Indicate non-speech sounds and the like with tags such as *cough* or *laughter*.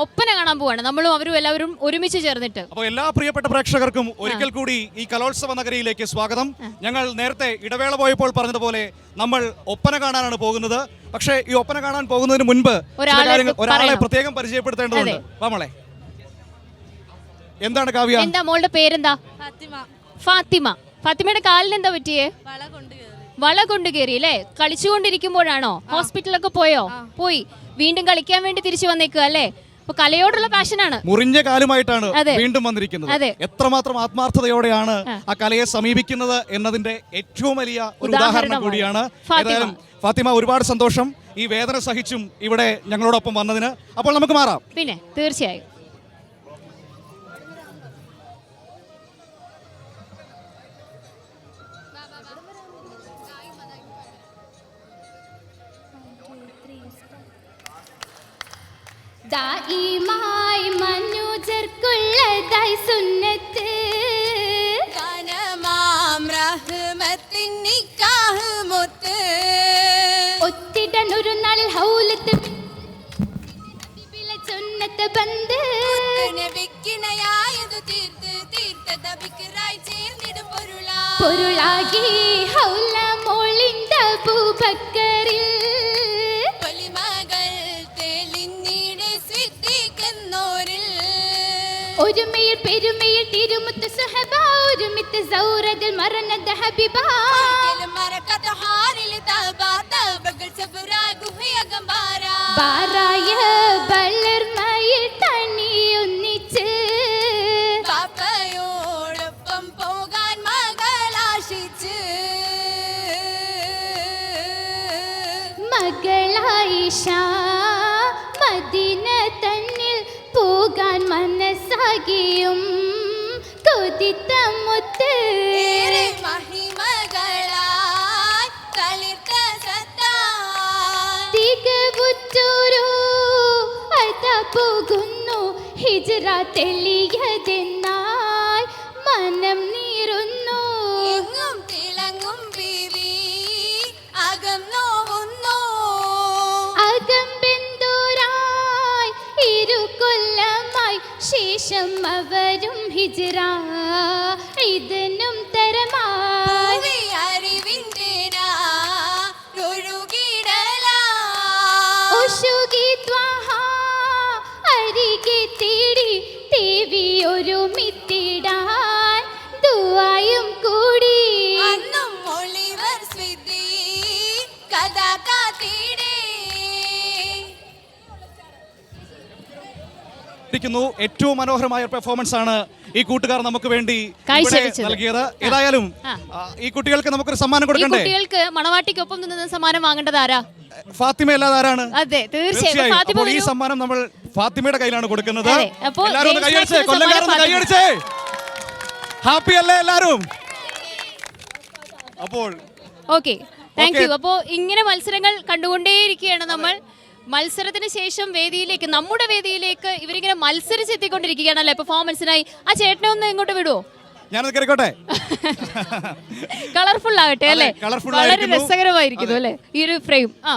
ഒപ്പന കാണാൻ പോവാണ്. നമ്മളും അവരും എല്ലാവരും ഒരുമിച്ച് ചേർന്നിട്ട്. അപ്പോൾ എല്ലാ പ്രിയപ്പെട്ട പ്രേക്ഷകർക്കും ഒരിക്കൽ കൂടി ഈ കലോത്സവ നഗരിയിലേക്ക് സ്വാഗതം. ഞങ്ങൾ നേരത്തെ ഇടവേള പോയപ്പോൾ പറഞ്ഞതുപോലെ നമ്മൾ ഒപ്പന കാണാനാണ് പോകുന്നത്. പക്ഷേ ഈ ഒപ്പന കാണാൻ പോകുന്നതിന് മുൻപ് ഒരാളെ ഒരാളെ പ്രത്യേകം പരിചയപ്പെടുത്തേണ്ടതുണ്ട്. വാ മോളെ. എന്താണ് കാവ്യ? എന്താ മോളുടെ പേരെന്താ? ഫാത്തിമ. ഫാത്തിമ. ഫാത്തിമയുടെ കാലിന് എന്താ പറ്റിയേ? വള കൊണ്ട് കയറി അല്ലേ? കളിച്ചുകൊണ്ടിരിക്കുമ്പോഴാണോ? ഹോസ്പിറ്റലൊക്കെ പോയോ? പോയി. വീണ്ടും കളിക്കാൻ വേണ്ടി തിരിച്ചു വന്നേക്കുക അല്ലേ? അപ്പൊ കലയോടുള്ള പാഷനാണ്. മുറിഞ്ഞ കാലുമായിട്ടാണ് വീണ്ടും വന്നിരിക്കുന്നത്. എത്രമാത്രം ആത്മാർത്ഥതയോടെയാണ് ആ. കലയെ സമീപിക്കുന്നത് എന്നതിന്റെ ഏറ്റവും വലിയ ഒരു ഉദാഹരണം. കൂടിയാണ്. ഏതായാലും ഫാത്തിമ ഒരുപാട് സന്തോഷം. ഈ വേദന സഹിച്ചും ഇവിടെ ഞങ്ങളോടൊപ്പം വന്നതിന്. അപ്പോൾ നമുക്ക് മാറാം. പിന്നെ തീർച്ചയായും. ദായിമായി മനുജർക്കുള്ളതായി സുന്നത്ത്. ഗാനമാം റഹ്മത്തിൻ നിക്കാഹ് മുത്ത്. ഒത്തിടൻ ഒരു നാളിൽ ഹൗലത്ത് സുന്നത്ത് ബന്ദ് നബിക്കിണയായതു തീർത്ത് തീർത്തത ബിക്റായി ചേർന്നിടും പൊരുളാ പൊരുളാകി ഹൗല ഒരുമയിൽ പെരുമയിൽ തിരുമുത്ത് സുഹബ ഒരുമിത്ത് സൗറതിൽ മറന്നത ഹബിബ. മറക്കാത്ത ഹാരിൽ തബാ തബകൾ സബറാ ഗുഹയകമ്പാരാ ബാറായ വളർമയിൽ തണിയൊന്നിച്ച് പാപ്പയോടൊപ്പം പോകാൻ മകളാശിച്ച്. മകളായിഷ മനസ്സാകിയും കൊതിത്ത മുത്ത് പോകുന്നു ഹിജ്റ തെളിയതെന്നായി മനം നീറുന്നു ശേഷം അവരും ഹിജറ. ഇതിനും തരമായി അരികെ തേടി ദേവി ഒരുമിത്തിടാൻ ഇരിക്കുന്നു ഏറ്റവും മനോഹരമായ പെർഫോമൻസ് ആണ് ഈ കൂട്ടുകാർ നമുക്ക് വേണ്ടി. നൽകിയത്. ഏതായാലും ഈ കുട്ടികൾക്ക് നമുക്കൊരു സമ്മാനം കൊടുക്കണ്ടേ? കുട്ടികൾക്ക് മണവാട്ടിക്കൊപ്പം നിന്ന് സമ്മാനം വാങ്ങേണ്ടത് ആരാ? ഫാത്തിമ അല്ലാതെ ആരാണ്? അതെ തീർച്ചയായും. ഈ സമ്മാനം നമ്മൾ ഫാത്തിമയുടെ കയ്യിലാണ് കൊടുക്കുന്നത്. എല്ലാവരും കൈയടിച്ചേ കൈയടിച്ചേ. ഹാപ്പി അല്ലേ എല്ലാരും അപ്പോൾ ഓക്കെ താങ്ക് യു. അപ്പോൾ ഇങ്ങനെ മത്സരങ്ങൾ കണ്ടുകൊണ്ടേയിരിക്കുകയാണ് നമ്മൾ. മത്സരത്തിന് ശേഷം വേദിയിലേക്ക് നമ്മുടെ വേദിയിലേക്ക് ഇവരിങ്ങനെ മത്സരിച്ച് എത്തിക്കൊണ്ടിരിക്കുകയാണല്ലേ പെർഫോമൻസിനായി ആ ചേട്ടനെ ഒന്ന് ഇങ്ങോട്ട് വിടുവോ? ഞാൻ കയറിക്കോട്ടെ? *laughs* കളർഫുൾ ആകട്ടെ അല്ലേ? വളരെ. രസകരമായിരിക്കുന്നു അല്ലേ? ഈ ഒരു ഫ്രെയിം ആ.